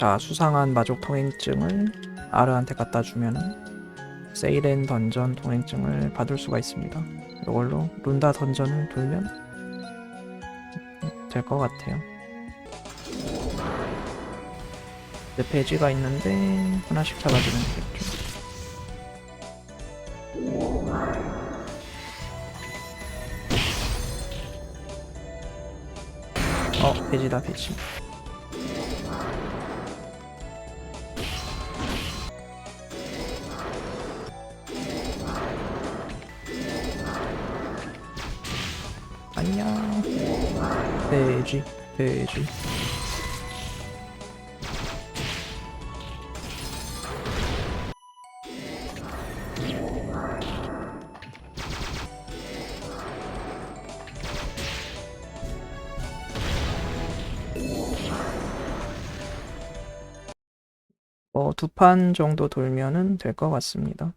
자, 수상한 마족 통행증을 아르한테 갖다 주면은 세이렌 던전 통행증을 받을 수가 있습니다. 이걸로 룬다 던전을 돌면 될 것 같아요. 네 페이지가 있는데 하나씩 잡아주면 되겠죠. 어, 페이지다 페이지. 안녕. 페이지, 페이지. 뭐 두 판 정도 돌면은 될 것 같습니다.